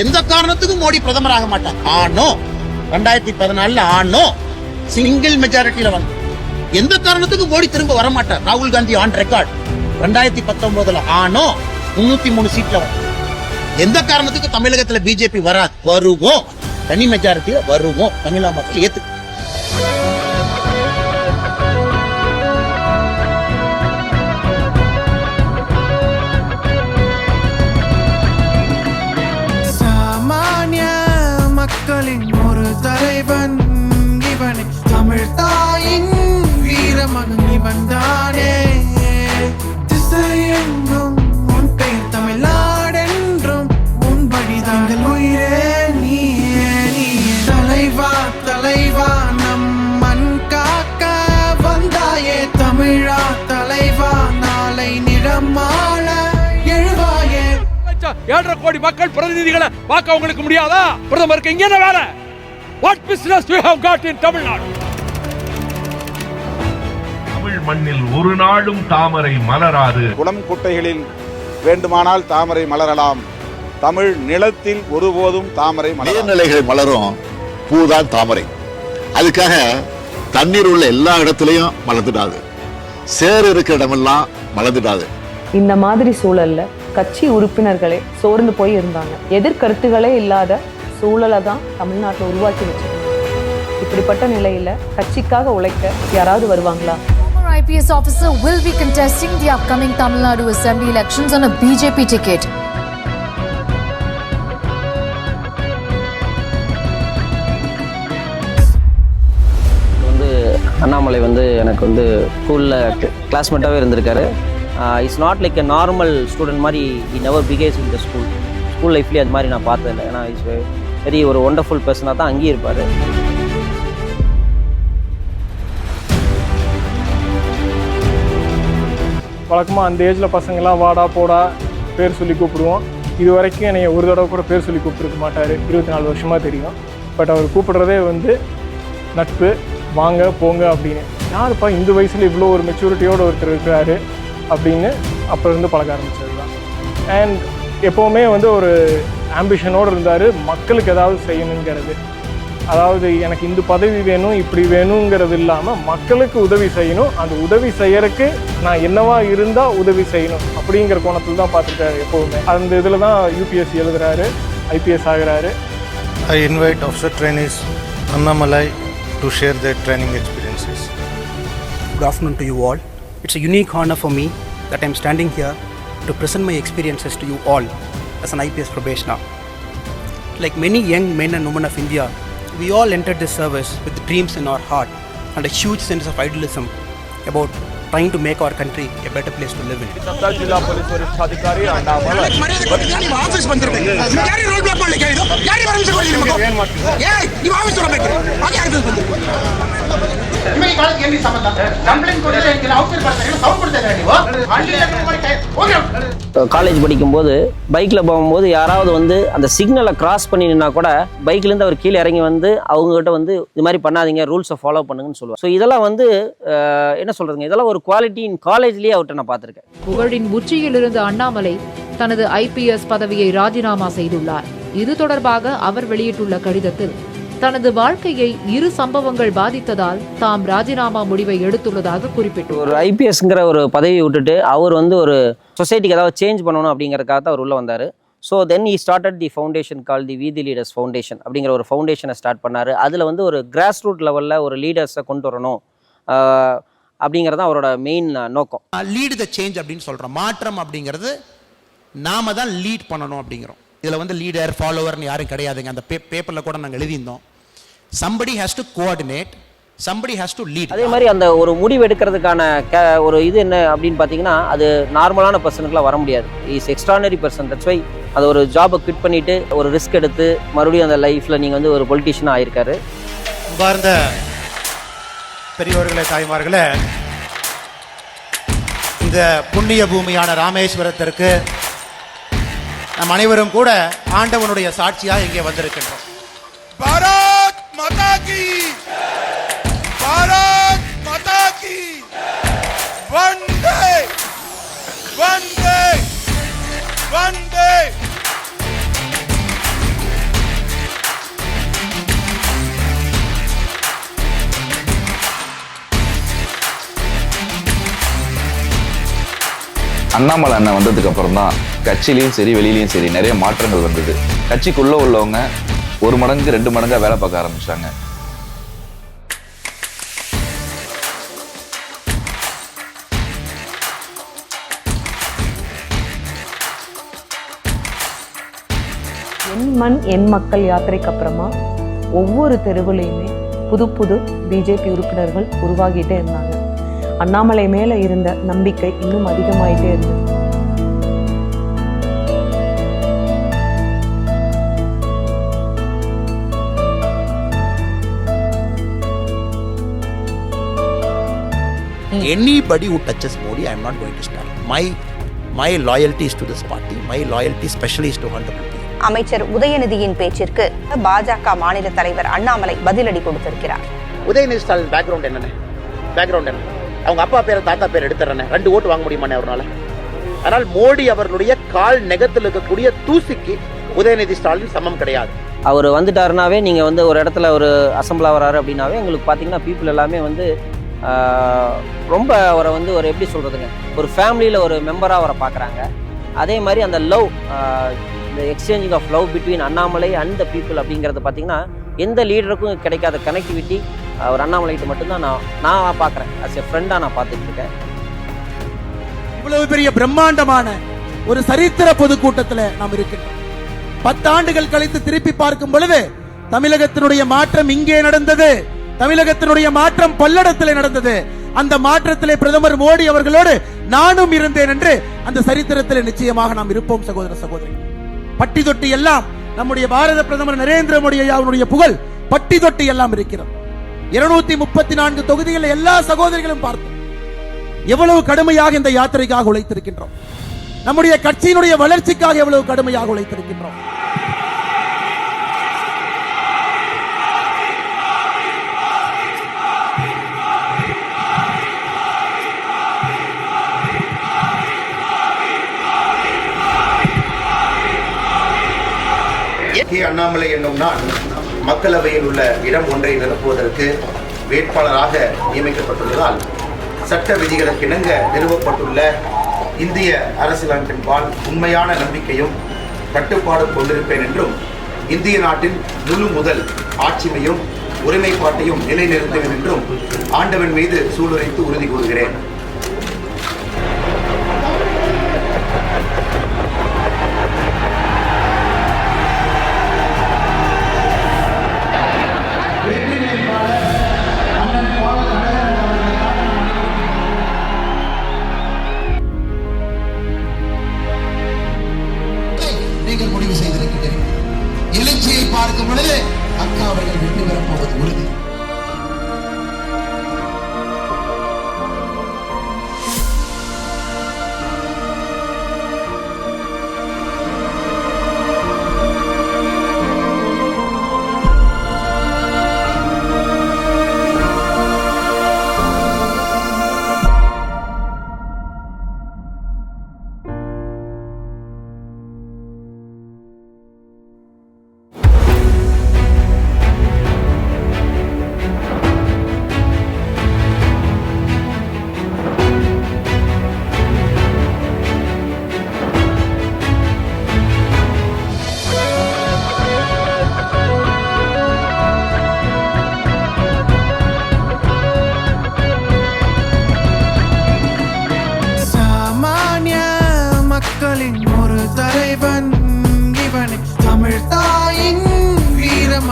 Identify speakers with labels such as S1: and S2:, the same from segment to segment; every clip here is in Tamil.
S1: எந்த காரணத்துக்கும் மோடி பிரதமர் ஆக மாட்டார். ஆனோ ரெண்டாயிரத்தி பதினாலுல ஆனோ சிங்கிள் மெஜாரிட்டியில வந்து எந்த காரணத்துக்கும் மோடி திரும்ப வர மாட்டார் ராகுல் காந்தி ஆன் ரெக்கார்ட் ரெண்டாயிரத்தி பத்தொன்பதுல ஆனோ முன்னூத்தி மூணு சீட்ல வரும் எந்த காரணத்துக்கும் தமிழகத்துல பிஜேபி வராது? வருவோம். தனி மெஜாரிட்டியில வருவோம். தமிழக மக்கள்
S2: ஏத்துக்கு ஏழரை கோடி மக்கள் பிரதிநிதிகளை பார்க்க உங்களுக்கு முடியாதா? பிரதமருக்கு இங்க என்ன வேலை? What business you have got in
S3: Tamil Nadu Tamil மண்ணில் ஒரு நாளும் தாமரை மலராது.
S4: குளம் குட்டைகளில் வேண்டுமானால் தாமரை மலரலாம். தமிழ் நிலத்தில் ஒருபோதும் தாமரை மலர்
S5: நீர்நிலைகள் மலரும் பூதான் தாமரை. அதுக்காக தண்ணீர் உள்ள எல்லா இடத்துலயும் மலர்ந்துடாது. சேறு இருக்கிற இடமெல்லாம் மலர்ந்துடாது.
S6: இந்த மாதிரி சூழல்ல கட்சி உறுப்பினர்களே சோர்ந்து போய் இருந்தாங்க. எதிர்கருத்துகளே இல்லாத சூழலை தான் தமிழ்நாட்டில் உருவாக்கி வச்சிருக்காங்க இப்படிப்பட்ட நிலையில கட்சிக்காக உழைக்க யாராவது வருவாங்களா?
S7: Former IPS officer will be contesting the upcoming Tamil Nadu Assembly elections on a BJP ticket.
S8: வந்து அண்ணாமலை வந்து எனக்கு வந்து ஸ்கூலில் கிளாஸ்மேட்டாகவே இருந்திருக்காரு. It's not like a normal student மாதிரி he never because in the school school லைஃப்லேயே அது மாதிரி நான் பார்த்ததில்லை. ஏன்னா இட்ஸ் வெரி ஒரு ஒண்டர்ஃபுல் பர்சனாக தான் அங்கேயே இருப்பார்.
S9: வழக்கமாக அந்த ஏஜில் பசங்கள்லாம் வாடா போடா பேர் சொல்லி கூப்பிடுவோம். இது வரைக்கும் என்னை ஒரு தடவை கூட பேர் சொல்லி கூப்பிட்டுருக்க மாட்டார். இருபத்தி நாலு வருஷமாக தெரியும். பட் அவர் கூப்பிடுறதே வந்து நட்பு வாங்க போங்க அப்படின்னு. யாருப்பா இந்த வயசில் இவ்வளோ ஒரு மெச்சூரிட்டியோடு ஒருத்தர் இருக்கிறாரு? அப்படின்னு அப்போ இருந்து பழக ஆரம்பிச்சது தான் அண்ட் எப்போவுமே வந்து ஒரு ஆம்பிஷனோடு இருந்தார் மக்களுக்கு ஏதாவது செய்யணுங்கிறது அதாவது எனக்கு இந்த பதவி வேணும் இப்படி வேணுங்கிறது இல்லாமல் மக்களுக்கு உதவி செய்யணும் அந்த உதவி செய்யறதுக்கு நான் என்னவா இருந்தால் உதவி செய்யணும் அப்படிங்கிற கோணத்தில் தான் பார்த்துருக்காரு எப்போவுமே அந்த இதில் தான் யூபிஎஸ்சி எழுதுறாரு ஐபிஎஸ் ஆகுறாரு
S10: I invite officer trainees Annamalai to share their training experiences.
S11: Good afternoon to you all. It's a unique honor for me that I'm standing here to present my experiences to you all as an IPS probationer. Like many young men and women of India, we all entered this service with dreams in our heart and a huge sense of idealism about trying to make our country a better place to live in.
S2: ಜಿಲ್ಲಾ ಪೊಲೀಸ್ ವರಿಷ್ಠಾಧಿಕಾರಿ ಅಣ್ಣಾಮಲೈ
S1: ಆಫೀಸ್ ಬಂದಿರ್ಬೇಕು ಯಾರು ರೋಲ್ ಬ್ಲಾಕ್ ಮಾಡ್ಲಿಕ್ಕೆ ಇದು ಯಾರು ಪರ್ಮಿಷನ್ ಕೊಡಿ ನಿಮಗೆ
S2: ಏನ್ ಮಾಡ್ತೀವಿ
S1: ಏಯ್ ನೀವು ಆಫೀಸ್ ಹೊರಬೇಕು ಹಾಗೆ ಯಾರು ಬಂದಿರ್ಬೇಕು ನಿಮಗೆ ಈ ಕಾಲಕ್ಕೆ ಎಲ್ಲಿ ಸಂಬಂಧ ಕಂಪ್ಲೇಂಟ್ ಕೊಡಿದ್ರೆ ಹೆಂಗಿಲ್ಲ ಔಟ್ಸೈಡ್ ಬರ್ತಾರೆ ಸೌಂಡ್ ಕೊಡ್ತಾ ಇದ್ದಾರೆ ನೀವು ಅಲ್ಲಿ ಮಾಡಿ ಕೈ- ಹೋಗಿ
S8: காலேஜ் படிக்கும்போது பைக்கில் போகும்போது யாராவது வந்து அந்த சிக்னலை கிராஸ் பண்ணி நின்னா கூட பைக்லேருந்து அவர் கீழே இறங்கி வந்து அவங்ககிட்ட வந்து இது மாதிரி பண்ணாதீங்க ரூல்ஸை ஃபாலோ பண்ணுங்கன்னு சொல்லுவார் ஸோ இதெல்லாம் வந்து அஹ், என்ன சொல்கிறதுங்க இதெல்லாம் ஒரு குவாலிட்டி இன் காலேஜ்லேயே அவர்கிட்ட நான் பார்த்துருக்கேன்.
S7: புகழின் உச்சியில் இருந்த அண்ணாமலை தனது ஐபிஎஸ் பதவியை ராஜினாமா செய்துள்ளார். இது தொடர்பாக அவர் வெளியிட்டுள்ள கடிதத்தில் தனது வாழ்க்கையை இரு சம்பவங்கள் பாதித்ததால் தாம் ராஜினாமா முடிவை எடுத்துள்ளதாக குறிப்பிட்டுள்ளார்
S8: ஒரு ஐபிஎஸ்ங்கிற ஒரு பதவியை விட்டுட்டு அவர் வந்து ஒரு சொசைட்டிக்கு ஏதாவது சேஞ்ச் பண்ணணும் அப்படிங்கறதுக்காக தான் அவர் உள்ளே வந்தார். So then he started the foundation call the Veedhi leaders foundation அப்படிங்கிற ஒரு ஃபவுண்டேஷனை ஸ்டார்ட் பண்ணார். அதில் வந்து ஒரு கிராஸ் ரூட் லெவலில் ஒரு லீடர்ஸை கொண்டு வரணும். அப்படிங்கிறது தான் அவரோட மெயின் நோக்கம்.
S11: லீடு த சேஞ்ச் அப்படின்னு சொல்கிறோம் மாற்றம் அப்படிங்கிறது நாம தான் லீட் பண்ணணும் அப்படிங்கிறோம். இதில் வந்து லீடர் ஃபாலோவர்னு யாரும் கிடையாதுங்க. அந்த பே பேப்பரில் கூட நாங்கள் எழுதியிருந்தோம். Somebody has to coordinate somebody has to lead
S8: அதே மாதிரி அந்த ஒரு முடிவு எடுக்கிறதுக்கான க ஒரு இது என்ன அப்படின்னு பார்த்தீங்கன்னா அது நார்மலான பர்சனுக்குலாம் வர முடியாது. Is extraordinary person that's why அது ஒரு ஜாபை குவிட் பண்ணிட்டு ஒரு ரிஸ்க் எடுத்து மறுபடியும் அந்த லைஃப்பில் நீங்கள் வந்து ஒரு பொலிட்டிஷியனாக ஆயிருக்காரு.
S11: பார்ந்த பெரியவர்களே தாய்மார்களே இந்த புண்ணிய பூமியான ராமேஸ்வரத்திற்கு நம் அனைவரும் கூட ஆண்டவனுடைய சாட்சியாக இங்கே வந்திருக்கின்றோம்.
S10: பாரத் மாதா கி பாரத் மாதா கி வந்தே! வந்தே! வந்தே!
S12: அண்ணாமலை அண்ணன் வந்ததுக்கு அப்புறம் தான் கட்சியிலையும் சரி வெளியிலையும் சரி நிறைய மாற்றங்கள் வந்தது. கட்சிக்குள்ள உள்ளவங்க ஒரு மடங்கு ரெண்டு மடங்கா வேலை பார்க்க ஆரம்பிச்சாங்க.
S6: என் மண் என் மக்கள் யாத்திரைக்கு அப்புறமா ஒவ்வொரு தெருவுலையுமே புது புது பிஜேபி உறுப்பினர்கள் உருவாகிட்டே இருந்தாங்க. அண்ணாமலை மேலே இருந்த நம்பிக்கை இன்னும் அதிகமாயிட்டே இருந்தது
S1: Anybody who touches Modi, I am not going to stand. My my loyalty is to this party. My loyalty especially is to Honorable PM.
S13: அமைச்சர் உதயநிதியின் பேச்சிற்கு பாஜக மாநில தலைவர் அண்ணாமலை பதிலடி கொடுத்திருக்கிறார்
S1: உதயநிதி ஸ்டாலின் பேக்ரவுண்ட் என்னண்ணே பேக்ரவுண்ட் என்ன அவங்க அப்பா பேரை தாத்தா பேர் எடுத்துறேன் ரெண்டு ஓட்டு வாங்க முடியுமாண்ணே அவரால் ஆனால் மோடி அவர்களுடைய கால் நெகத்தில் இருக்கக்கூடிய தூசிக்கு உதயநிதி ஸ்டாலின் சமம் கிடையாது.
S8: அவர் வந்துட்டாருனாவே நீங்கள் வந்து ஒரு இடத்துல ஒரு அசம்பிள் ஆகிறாரு அப்படின்னாவே உங்களுக்கு பார்த்தீங்கன்னா பீப்புள் எல்லாமே வந்து ரொம்ப அவரை வந்து ஒரு எப்படி சொல்கிறதுங்க ஒரு ஃபேமிலியில் ஒரு மெம்பராக அவரை பார்க்குறாங்க அதே மாதிரி அந்த லவ் இந்த exchanging of love between Annamalai and the people அப்படிங்கிறது பார்த்தீங்கன்னா எந்த லீடருக்கும் கிடைக்காத கனெக்டிவிட்டி அவர் அண்ணாமலைகிட்ட மட்டும்தான் நான் நான் பார்க்குறேன். அஸ் எ ஃப்ரெண்டாக நான் பார்த்துட்டு இருக்கேன்.
S1: இவ்வளவு பெரிய பிரம்மாண்டமான ஒரு சரித்திர பொதுக்கூட்டத்தில் நாம் இருக்கின்றோம். பத்தாண்டுகள் கழித்து திருப்பி பார்க்கும் பொழுது தமிழகத்தினுடைய மாற்றம் இங்கே நடந்தது. தமிழகத்தினுடைய மாற்றம் பல்லடத்தில் நடந்தது. அந்த மாற்றத்திலே பிரதமர் மோடி அவர்களோடு நானும் இருந்தேன் என்று அந்த சரித்திரத்தில் நிச்சயமாக நாம் இருப்போம் சகோதர சகோதரி. பட்டி தொட்டி எல்லாம் நம்முடைய பாரத பிரதமர் நரேந்திர மோடி ஐயாவுடைய புகழ் பட்டி தொட்டி எல்லாம் இருக்கிறது. இருநூத்தி முப்பத்தி நான்கு தொகுதிகளில் எல்லா சகோதரிகளும் பார்த்தோம் எவ்வளவு கடுமையாக இந்த யாத்திரைக்காக உழைத்திருக்கின்றோம்? நம்முடைய கட்சியினுடைய வளர்ச்சிக்காக எவ்வளவு கடுமையாக உழைத்திருக்கின்றோம்?
S14: அண்ணாமலை என்னும் நான் மக்களவையில் உள்ள இடம் ஒன்றை நிரப்புவதற்கு வேட்பாளராக நியமிக்கப்பட்டுள்ளதால் சட்ட விதிகளுக்கு இணங்க நிறுவப்பட்டுள்ள இந்திய அரசியலமைப்பின்பால் உண்மையான நம்பிக்கையும் கட்டுப்பாடும் கொண்டிருப்பேன் என்றும் இந்திய நாட்டின் முழு முதல் ஆட்சிமையும் ஒருமைப்பாட்டையும் நிலைநிறுத்துவேன் என்றும் ஆண்டவன் மீது சூளுரைத்து உறுதி கூறுகிறேன்.
S1: பார்க்கும் பொழுது அக்கா அவர்கள் வெற்றி பெறப்போவது உறுதி.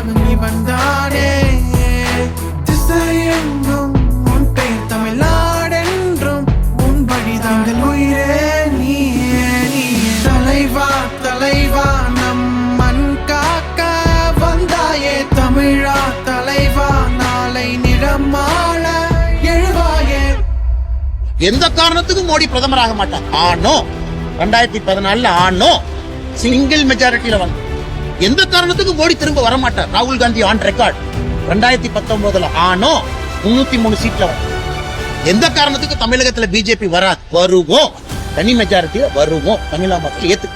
S2: வீரமகன் இவன் தானே திசையெங்கும் உன் பெயர் தமிழ்நாடென்றும் உன் வழிதாங்கள் உயிரே நீயே நீயே. தலைவா தலைவா நம் மண் காக்க வந்தாயே. தமிழா தலைவா நாளை நிறமாள எழுவாயே.
S1: எந்த காரணத்துக்கும் மோடி பிரதமராக மாட்டார். ஆனோ. ரெண்டாயிரத்தி பதினாலுல ஆனோ. சிங்கிள் மெஜாரிட்டியில வந்து எந்த காரணத்துக்கும் மோடி திரும்ப வர மாட்டார் ராகுல் காந்தி ஆன் ரெக்கார்ட் ரெண்டாயிரத்தி பத்தொன்பதுல ஆனோ முன்னூத்தி மூணு சீட்ல வரும் எந்த காரணத்துக்கு தமிழகத்துல பிஜேபி வராது? வருவோம். தனி மெஜாரிட்டியில வருவோம். தமிழா மக்கள் ஏத்து